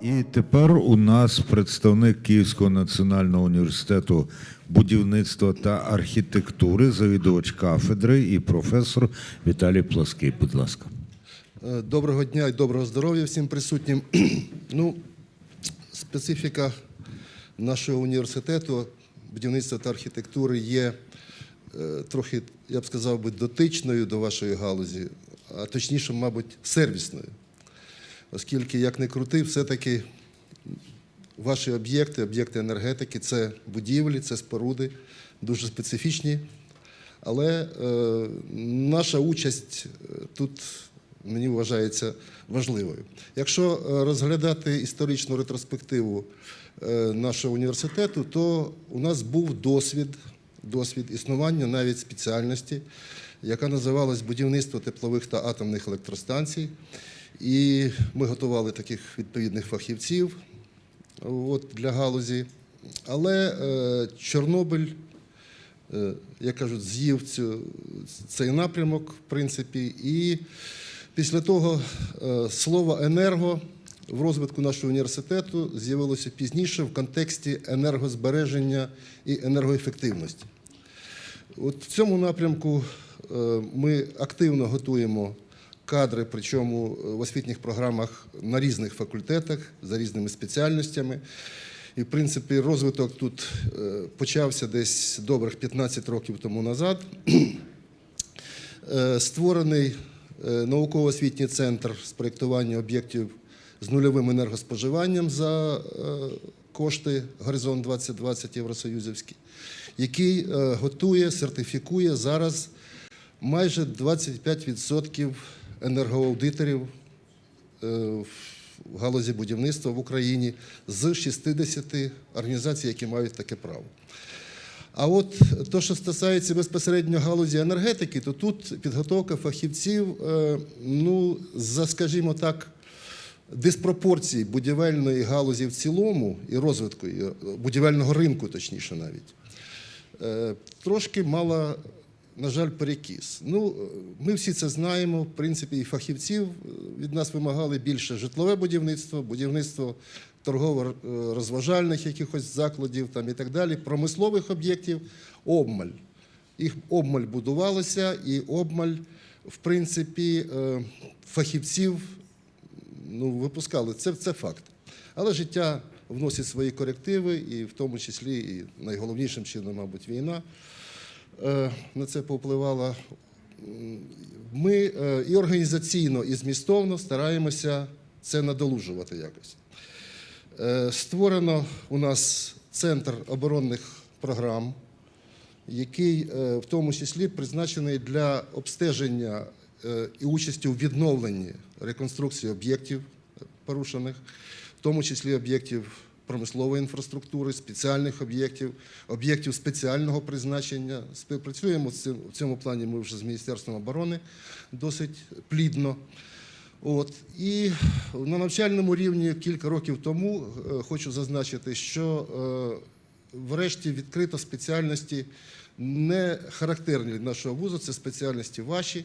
І тепер у нас представник Київського національного університету будівництва та архітектури, завідувач кафедри і професор Віталій Плаский. Будь ласка. Е, Доброго дня і доброго здоров'я всім присутнім. ну, специфіка нашого університету будівництва та архітектури є е, трохи, я б сказав би, дотичною до вашої галузі, а точніше, мабуть, сервісною. Оскільки, як не крути, все-таки ваші об'єкти, об'єкти енергетики це будівлі, це споруди, дуже специфічні. Але е, наша участь е, тут мені вважається важливою. Якщо е, розглядати історичну ретроспективу е, нашого університету, то у нас був досвід, досвід існування навіть спеціальності, яка називалась будівництво теплових та атомних електростанцій. І ми готували таких відповідних фахівців от, для галузі. Але е, Чорнобиль е, як кажуть, з'їв цю, цей напрямок, в принципі, і після того е, слово енерго в розвитку нашого університету з'явилося пізніше в контексті енергозбереження і енергоефективності. От в цьому напрямку е, ми активно готуємо кадри, причому в освітніх програмах на різних факультетах за різними спеціальностями. І, в принципі, розвиток тут е, почався десь добрих 15 років тому назад. Е, Створений е, науково-освітній центр з проєктування об'єктів з нульовим енергоспоживанням за е, кошти Горизонт 2020 Євросоюзівський, який е, готує, сертифікує зараз майже 25% енергоаудиторів е, в галузі будівництва в Україні з 60 організацій, які мають таке право. А от то, що стосується безпосередньо галузі енергетики, то тут підготовка фахівців, е, ну, за, скажімо так, диспропорції будівельної галузі в цілому і розвитку будівельного ринку, точніше навіть, трошки мала, на жаль, перекіс. Ну, е, ми всі це знаємо. В принципі, і фахівців е, від нас вимагали більше житлове будівництво, будівництво торгово-розважальних якихось закладів там, і так далі, промислових об'єктів обмаль. Їх обмаль будувалося, і обмаль, в принципі, е, фахівців ну, випускали. Це, це факт. Але життя вносить свої корективи, і в тому числі і найголовнішим чином, мабуть, війна е, на це повпливала. Ми е, і організаційно, і змістовно стараємося це надолужувати якось. Е, Створено у нас центр оборонних програм, який в тому числі призначений для обстеження і участі у відновленні реконструкції об'єктів порушених, в тому числі об'єктів промислової інфраструктури, спеціальних об'єктів, об'єктів спеціального призначення. Співпрацюємо в цьому плані. Ми вже з Міністерством оборони досить плідно. От і на навчальному рівні кілька років тому е, хочу зазначити, що е, врешті відкрито спеціальності не характерні для нашого вузу. Це спеціальності ваші,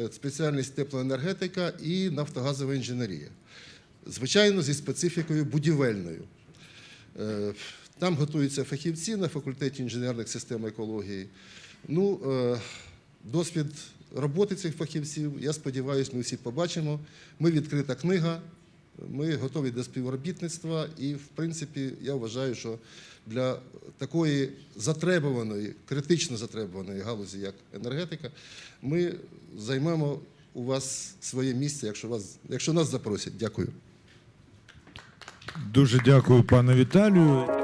е, спеціальність теплоенергетика і нафтогазова інженерія. Звичайно, зі специфікою будівельною. Е, Там готуються фахівці на факультеті інженерних систем екології. Ну, е, досвід роботи цих фахівців, я сподіваюся, ми всі побачимо. Ми відкрита книга, ми готові до співробітництва, і, в принципі, я вважаю, що для такої затребуваної, критично затребуваної галузі, як енергетика, ми займемо у вас своє місце, якщо, вас, якщо нас запросять. Дякую. Дуже дякую, пане Віталію.